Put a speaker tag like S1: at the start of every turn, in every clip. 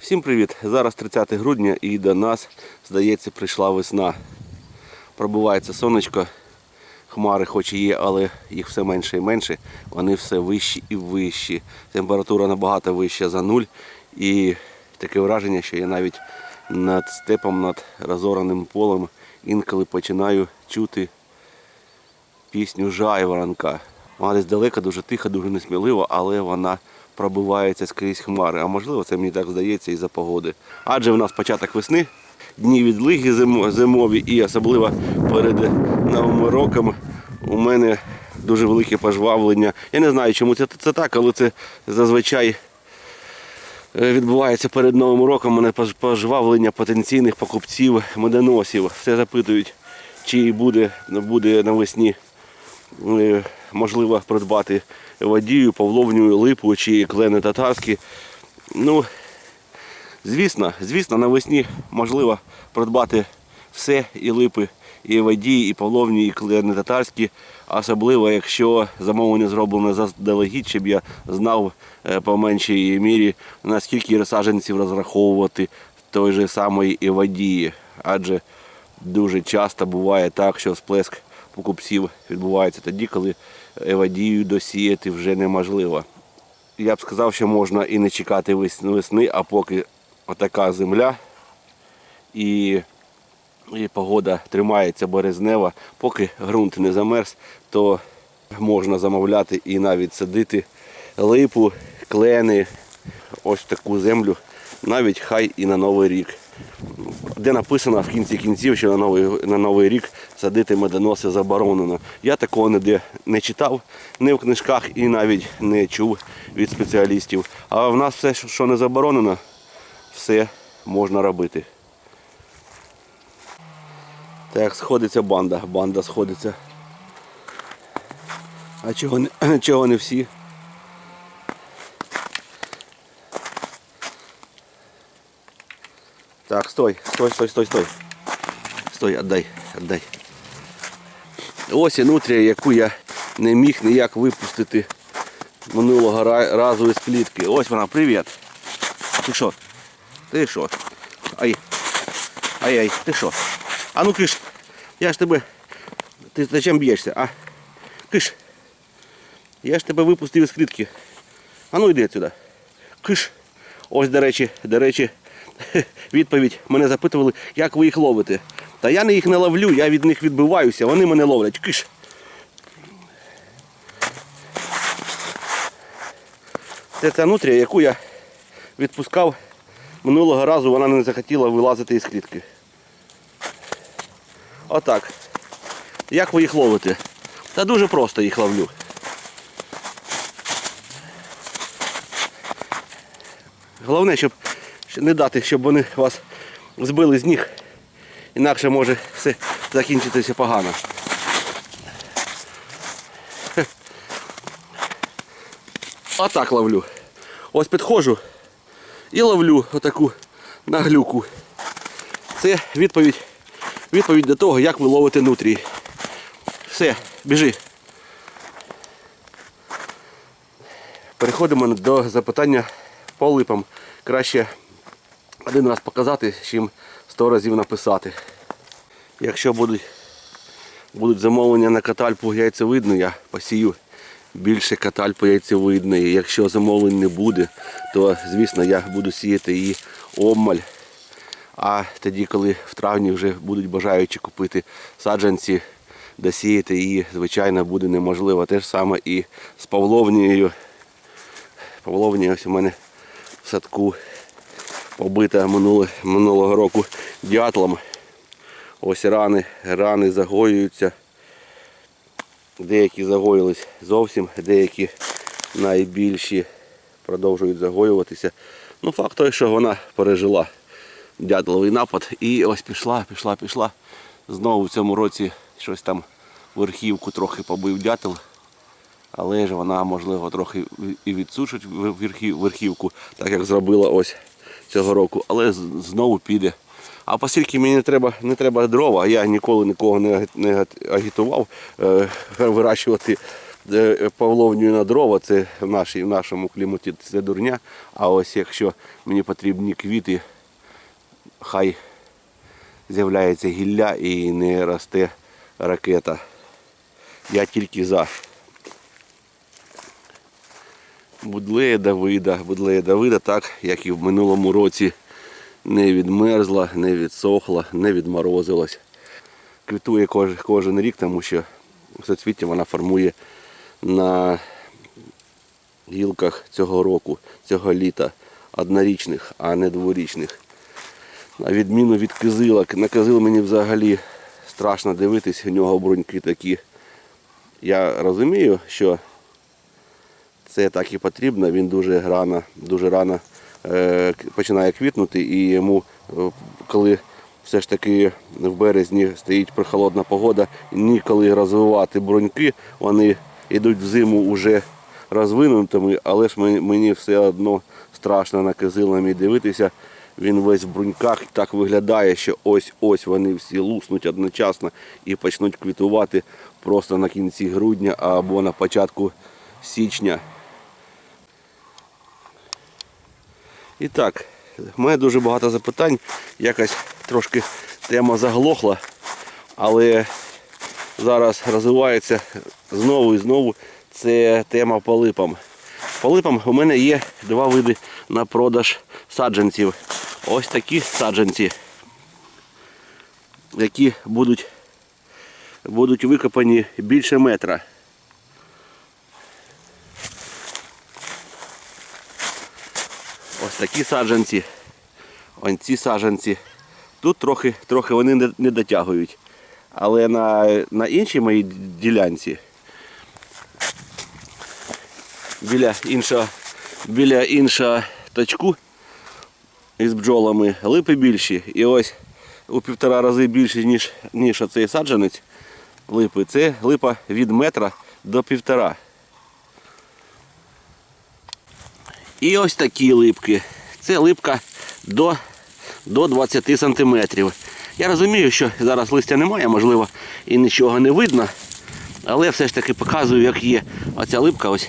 S1: Всім привіт! Зараз 30 грудня і до нас, здається, прийшла весна. Пробувається сонечко, хмари хоч і є, але їх все менше і менше. Вони все вищі і вищі. Температура набагато вища за нуль. І таке враження, що я навіть над степом, над розораним полем інколи починаю чути пісню Жайворонка. Вона десь далека, дуже тиха, дуже несмілива, але вона пробивається скрізь хмари. А можливо, це мені так здається із-за погоди. Адже в нас початок весни, дні відлиги зимові і особливо перед новим роком у мене дуже велике пожвавлення. Я не знаю, чому це, це так, але це зазвичай е, відбувається перед Новим роком. У мене пожвавлення потенційних покупців, медоносів. Все запитують, чи буде, буде навесні можливо придбати водію, павловню липу чи клени татарські. Ну, звісно, звісно, навесні можливо придбати все і липи, і водії, і павловні, і клени татарські, особливо якщо замовлення зроблено заздалегідь, щоб я знав е, по меншій мірі, наскільки саджанців розраховувати той же самий і водії. Адже дуже часто буває так, що сплеск покупців відбувається тоді, коли евадію досіяти вже неможливо. Я б сказав, що можна і не чекати весни, а поки отака земля і, і погода тримається березнева, поки ґрунт не замерз, то можна замовляти і навіть садити липу, клени, ось таку землю, навіть хай і на Новий рік де написано в кінці кінців, що на новий, на новий рік садити медоноси заборонено. Я такого ніде не читав, ні в книжках і навіть не чув від спеціалістів. А в нас все, що не заборонено, все можна робити. Так, сходиться банда, банда сходиться. А чого не, чого не всі? Так, стой, стой, стой, стой, стой. Стой, отдай, отдай. Ось і нутрія, яку я не міг ніяк випустити минулого разу із клітки. Ось вона, привіт. Ти що? Ти що? Ай. Ай-ай, ти що? А ну киш. Я ж тебе. Ти зачем б'єшся, а? Киш. Я ж тебе випустив із клітки. А ну йди сюди. Киш. Ось, до речі, до речі, відповідь. Мене запитували, як ви їх ловите. Та я не їх не ловлю, я від них відбиваюся, вони мене ловлять. Киш. Це ця нутрія, яку я відпускав минулого разу, вона не захотіла вилазити із клітки. Отак. Як ви їх ловите? Та дуже просто їх ловлю. Головне, щоб не дати, щоб вони вас збили з ніг. Інакше може все закінчитися погано. Отак ловлю. Ось підходжу і ловлю отаку наглюку. Це відповідь, відповідь до того, як ви ловите нутрії. Все, біжи. Переходимо до запитання по липам. Краще один раз показати, чим сто разів написати. Якщо будуть, будуть замовлення на катальпу яйцевидну, я посію більше катальпу яйцевидної. Якщо замовлень не буде, то звісно я буду сіяти її обмаль. А тоді, коли в травні вже будуть бажаючі купити саджанці, досіяти її, звичайно, буде неможливо. Те ж саме і з Павловнією. Павловнія ось у мене в садку побита минулого року дятлом. Ось рани, рани загоюються. Деякі загоїлись зовсім, деякі найбільші продовжують загоюватися. Ну, факт той, що вона пережила дятловий напад і ось пішла, пішла, пішла. Знову в цьому році щось там верхівку трохи побив дятел. Але ж вона, можливо, трохи і відсушить верхівку, так як зробила ось цього року, але знову піде. А оскільки мені не треба, не треба дрова, я ніколи нікого не, не агітував е, вирощувати е, павловнюю на дрова, це в, нашій, в нашому кліматі це дурня. А ось якщо мені потрібні квіти, хай з'являється гілля і не росте ракета. Я тільки за. Будлея Давида, Будлея Давида, так як і в минулому році не відмерзла, не відсохла, не відморозилась. Квітує кож, кожен рік, тому що соцвіття вона формує на гілках цього року, цього літа, однорічних, а не дворічних. На відміну від кизилок. На кизил мені взагалі страшно дивитись, у нього бруньки такі. Я розумію, що це так і потрібно. Він дуже рано, дуже рано е, починає квітнути і йому, е, коли все ж таки в березні стоїть прохолодна погода, ніколи розвивати бруньки, вони йдуть в зиму вже розвинутими, але ж мені, все одно страшно на кизилами дивитися. Він весь в бруньках так виглядає, що ось-ось вони всі луснуть одночасно і почнуть квітувати просто на кінці грудня або на початку січня. І так, в мене дуже багато запитань. Якось трошки тема заглохла, але зараз розвивається знову і знову. Це тема по липам. По липам у мене є два види на продаж саджанців. Ось такі саджанці, які будуть, будуть викопані більше метра. Ось такі саджанці. Ось ці саджанці. Тут трохи, трохи вони не, не дотягують. Але на, на іншій моїй ділянці біля іншого, біля іншого точку із бджолами липи більші. І ось у півтора рази більше, ніж, ніж оцей саджанець липи. Це липа від метра до півтора. І ось такі липки. Це липка до, до 20 сантиметрів. Я розумію, що зараз листя немає, можливо, і нічого не видно. Але все ж таки показую, як є оця липка ось,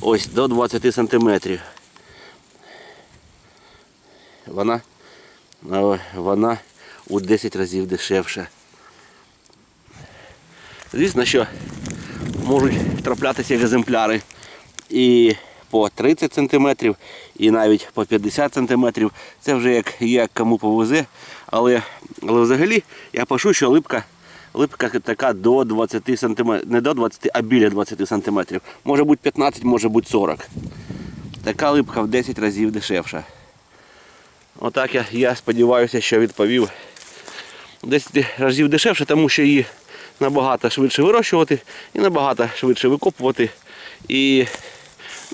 S1: ось до 20 сантиметрів. Вона, вона у 10 разів дешевша. Звісно, що можуть траплятися екземпляри і по 30 см, і навіть по 50 см. Це вже як, як кому повезе. Але, але взагалі я пишу, що липка, липка така до 20 см, не до 20, а біля 20 см. Може бути 15, може бути 40. Така липка в 10 разів дешевша. Отак я, я сподіваюся, що відповів. 10 разів дешевше, тому що її набагато швидше вирощувати і набагато швидше викопувати. І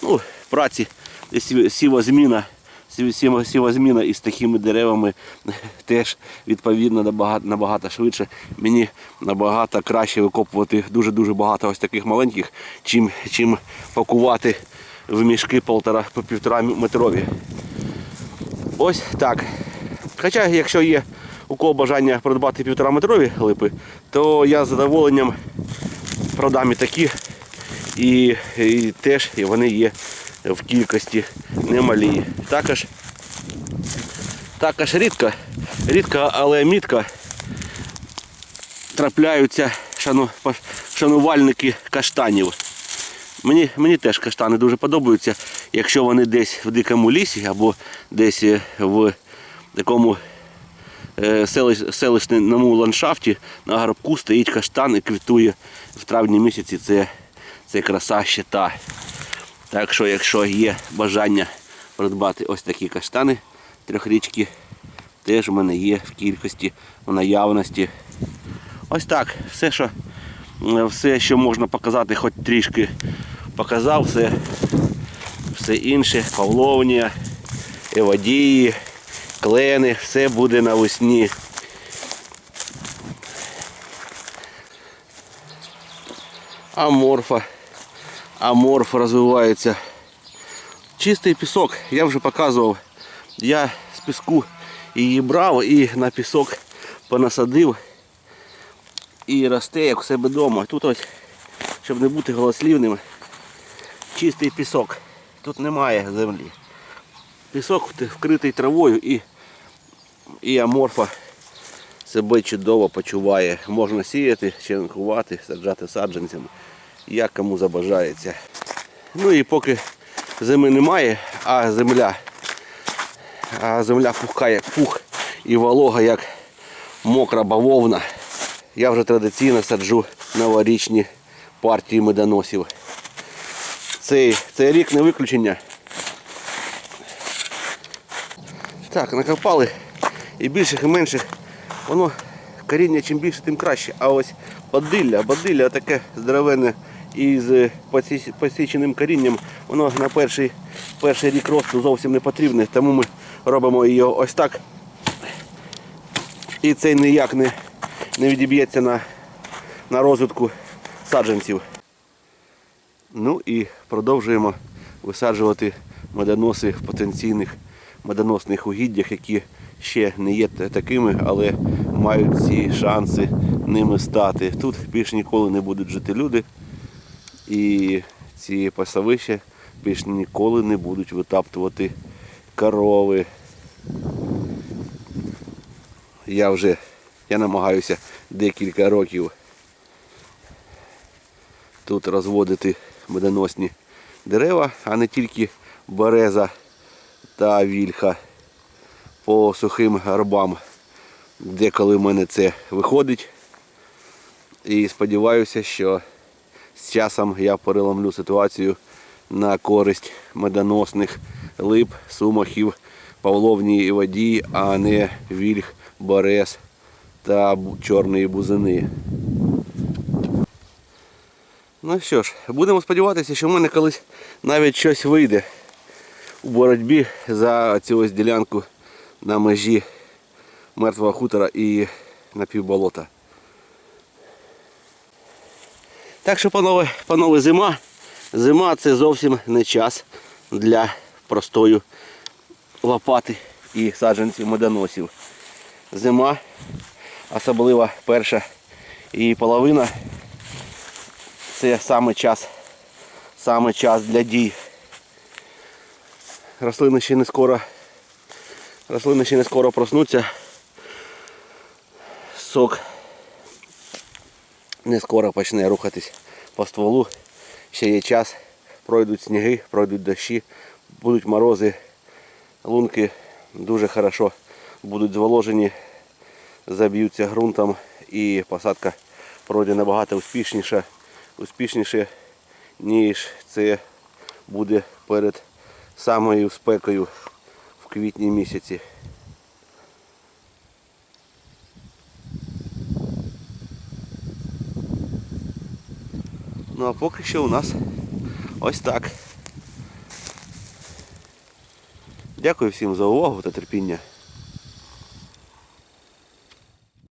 S1: ну, праці сі- сівозміна, сі- сіво- сівозміна із такими деревами теж відповідно набагато, набагато швидше. Мені набагато краще викопувати дуже-дуже багато ось таких маленьких, чим, чим пакувати в мішки полтора, по півтора метрові. Ось так. Хоча, якщо є у кого бажання придбати півтора метрові липи, то я з задоволенням продам і такі. І, і теж вони є в кількості немалі. Також, також рідко, рідко, але мітко трапляються шану, шанувальники каштанів. Мені, мені теж каштани дуже подобаються, якщо вони десь в дикому лісі або десь е, в такому е, селищ, селищному ландшафті на горбку стоїть каштан і квітує в травні місяці. Це, це краса щита. Так що, якщо є бажання придбати ось такі каштани трьохрічки, теж в мене є в кількості, в наявності. Ось так, все, що, все, що можна показати, хоч трішки показав, все, все інше, павловнія, евадії, клени, все буде навесні. Аморфа. Аморф розвивається. Чистий пісок, я вже показував. Я з піску її брав і на пісок понасадив і росте як у себе вдома. Тут ось щоб не бути голослівним, чистий пісок. Тут немає землі. Пісок вкритий травою і, і аморфа себе чудово почуває. Можна сіяти, черенкувати, саджати саджанцями, як кому забажається. Ну і поки зими немає, а земля, а земля пухка як пух і волога як мокра бавовна. Я вже традиційно саджу новорічні партії медоносів. Цей, цей рік не виключення. Так, накопали і більших, і менших. Воно коріння чим більше, тим краще. А ось бадилля, бадилля таке здоровенне і з посіченим корінням, воно на перший, перший рік росту зовсім не потрібне, тому ми робимо її ось так. І це ніяк не, не відіб'ється на, на розвитку саджанців. Ну і продовжуємо висаджувати медоноси в потенційних медоносних угіддях, які ще не є такими, але мають ці шанси ними стати. Тут більш ніколи не будуть жити люди, і ці пасовища більш ніколи не будуть витаптувати корови. Я вже я намагаюся декілька років тут розводити медоносні дерева, а не тільки береза та вільха по сухим горбам, деколи в мене це виходить. І сподіваюся, що з часом я переламлю ситуацію на користь медоносних лип, сумахів, павловній воді, а не вільх, берез та чорної бузини. Ну що ж, будемо сподіватися, що в мене колись навіть щось вийде у боротьбі за цю ось ділянку на межі мертвого хутора і напівболота. Так що, панове, панове, зима. Зима це зовсім не час для простою лопати і саджанців медоносів. Зима, особливо перша її половина, це саме час, саме час для дій. Рослини ще не скоро, рослини ще не скоро проснуться. Сок не скоро почне рухатись по стволу. Ще є час, пройдуть сніги, пройдуть дощі, будуть морози, лунки дуже хорошо будуть зволожені, заб'ються ґрунтом і посадка пройде набагато успішніше, успішніше, ніж це буде перед самою спекою в квітні місяці. Ну а поки що у нас ось так. Дякую всім за увагу та терпіння.